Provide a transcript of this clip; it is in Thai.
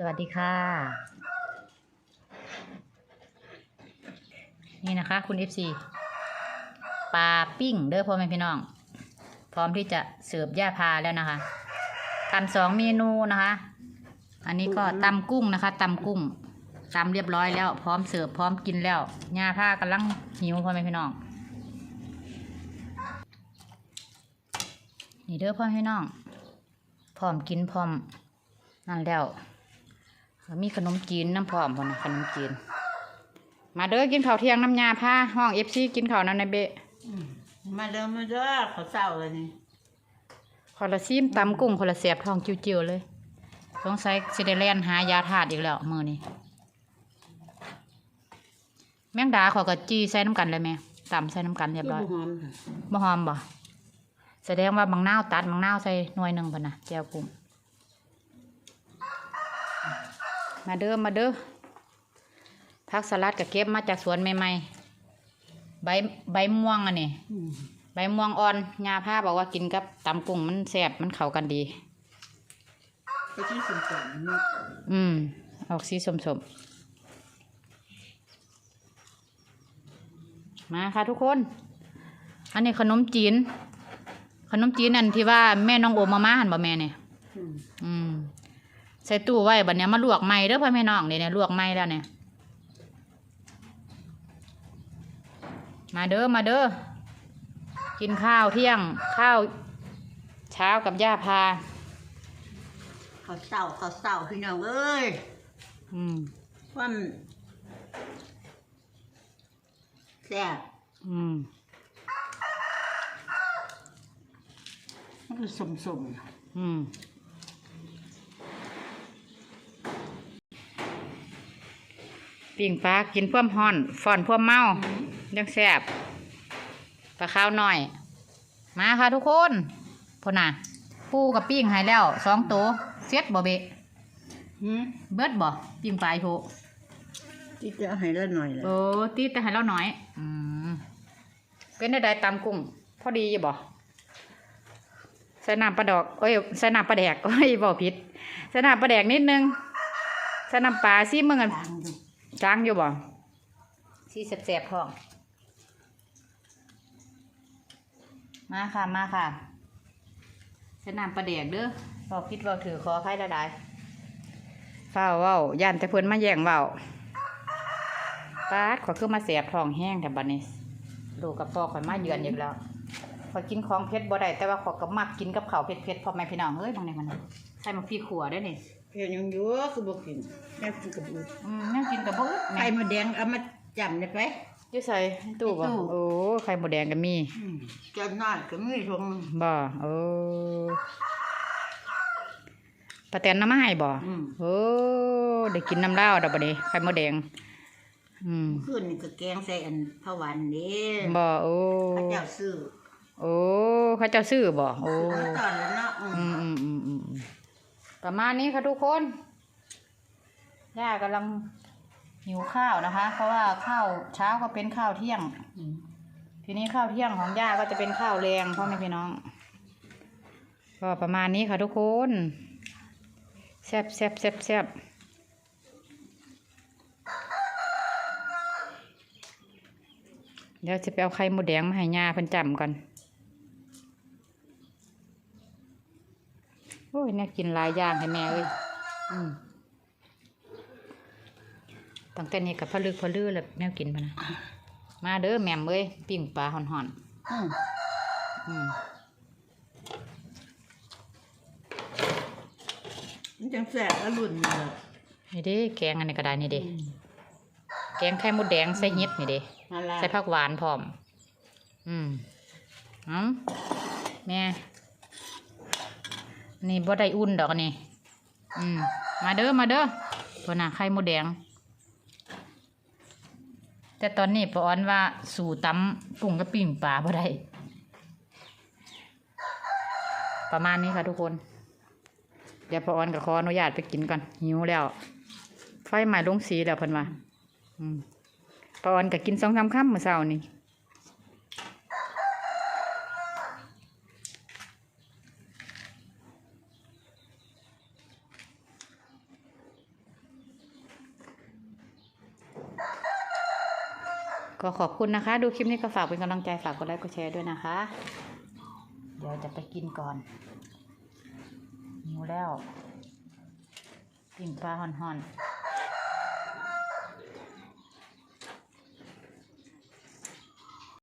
สวัสดีค่ะ นี่นะคะ คุณ FC ปลาปิ้งเด้อพ่อแม่พี่น้อง พร้อมที่จะเสิร์ฟย่าพาแล้วนะคะทำสองเมนูนะคะ อันนี้ก็ตำกุ้งนะคะตำกุ้งตำเรียบร้อยแล้ว พร้อมเสิร์ฟพร้อมกินแล้วย่าพากำลังหิวพ่อแม่พี่น้องนี่เด้อพ่อแม่พี่น้องพร้อมกินพร้อมนั่นแล้ว มีขนมจีนน้ำพร้อมพ่นนะขนมจีน มาเด้อกินข้าวเที่ยงน้ำยาผ้าห้องเอฟซีกินข้าวน้ำในเบะมาเด้อมาเด้อเขาเศร้าเลยนี่คนละซีมตำกุ้งคนละเสียบทองจิ้วๆเลยสงสัยสิได้แล่นหายาธาตุอีกแล้วมือนี้แมงดาเขอกับจีใส่น้ำกันเลยแม่ตำใส่น้ำกันเรียบร้อยหอมค่ะบ่หอมบ่แสดงว่าบางนาวตัดบางนาวใส่หน่วยหนึ่งพนนะแจวกุ้ง มาเด้อมาเด้อผักสลัดกับเก็บมาจากสวนใหม่ๆ ใบใบม่วงอันนี้อืมใบม่วงอ่อนยาผ้าบอกว่ากินกับตำกุ้งมันแซ่บมันเข้ากันดีไปที่สุนทรนี่อืม ออกสีสมๆมาค่ะทุกคน อันนี้ขนมจีน ขนมจีนนั่นที่ว่าแม่น้องโอมมามาหันบ่แม่เนี่ย อืมอืม ใส่ตู้ไว้บัดเนี้ยมาลวกใหม่เด้อพ่อแม่น้องเนี่ยเนี่ยลวกใหม่แล้วเนี่ยมาเด้อมาเด้อกินข้าวเที่ยงข้าวเช้ากับย่าพาเขาเศร้าเขาเศร้าพี่น้องเอ้ยอืมความแซ่บอืมมันคือสมสมอืม ปิ่งปลากินพ่วมห่อนฟ่อนพ่วมเมายังแซ่บปลาข้าวหน่อย มาค่ะทุกคนพ่นน่ะ ปูกับปิ้งใหายแล้วสองตัวเซ็ตบ่เบะหืมเบิดบ่ปิ้งปลาอีโพที่จะให้ละหน่อยเลยโอ้ตีแต่ให้เราหน่อย อืมเป็นได้ใดตำกุ้งพอดีอยู่บ่ใส่น้ำปลาดอกเอ้ยใส่น้ำปลาแดกเอ้ยบ่ผิดใส่น้ำปลาแดกนิดนึงใส่น้ำปลาซิมึงกันต่างอยู่ จางอยู่บ่ซีแสบๆท้อง มาค่ะ มาค่ะใส่น้ำปลาแดกเด้อบอกพิดบอกถือขอใครละได้เฝ้าเว้าย่านแต่เพิ่นมาแย่งเว้าปาดขอยคือมาเสียบท้องแห้งแต่บัดนี้ลูกกับพ่อข่อยมาเยือนอีกแล้วขอยกินของเผ็ดบ่ได้แต่ว่าขอยก็มักกินกับข้าวเผ็ดๆพ่อแม่พี่น้องเอ้ยบางนี้มันใส่มาพี่ขัวได้อนี่ เพียงยังอยู่คือบ่กินแม่กินกับบุญอืมแม่กินกับบ่อึดไข่แม่มาแดงเอามาจำได้ไป อยู่ใส่ตู้บ่ในตู้ โอ้ไข่หมดแดงก็มีอืมจะน้อยก็มีทงบ่โอ้ปลาแตนน้ำไม้บ่อืมโอ้ได้กินน้ำเหล้าดอกบัดนี้ไข่หมดแดง อืมขึ้นนี่ก็แกงใส่อันพะวันนี่บ่โอ้พระเจ้าซื้อโอ้เขาเจ้าซื้อบ่โอ้ ซื้อมาตอนแล้วเนาะอืมอืมอืมอืมอืม ประมาณนี้ค่ะทุกคนย่ากำลังหิวข้าวนะคะ เพราะว่าข้าวเช้าก็เป็นข้าวเที่ยง ทีนี้ข้าวเที่ยงของย่าก็จะเป็นข้าวแรงพ่อแม่พี่น้อง ก็ประมาณนี้ค่ะทุกคนแซ่บแซ่บแซบแซบเดี๋ยวจะไปเอาไข่หมูแดงมาให้ย่าเพิ่นจำกันโอ้ย เนี่ยกินหลายอย่างให้แม่เอ้ยอืมตั้งแต่นี้กับพะลึกพะลือแล้วแมวกินมานะมาเด้อแหม่มเอ้ยปิ้งปลาห่อนอืมๆอืมมันจังแซ่บอรุ่นนี่แหละนี่เด้แกงอันนี้ก็ได้นี่เด้แกงไข่มดแดงใส่เห็ดนี่เด้นั่นล่ะใส่ผักหวานพร้อม อืมเอ้าแม่ นี่บ่ได้อุ่นดอกนี่อืมมาเด้อมาเด้อตัวน่ะไข่มดแดง แต่ตอนนี้ปาออนว่าสู่ตำกุ้งกับปิ้งปลาบ่ได้ประมาณนี้ค่ะทุกคน เดี๋ยวปาออนก็ขออนุญาตไปกินก่อนหิวแล้ว ไฟใหม่ลงสีแล้วเพิ่นว่าอืมปาออนก็กินสองสามคำเมื่อเช้านี่ ก็ขอบคุณนะคะ ดูคลิปนี้ก็ฝากเป็นกำลังใจฝากกดไลค์กดแชร์ด้วยนะคะ เดี๋ยวจะไปกินก่อนหิวแล้วปิ่งปลาห่อนๆ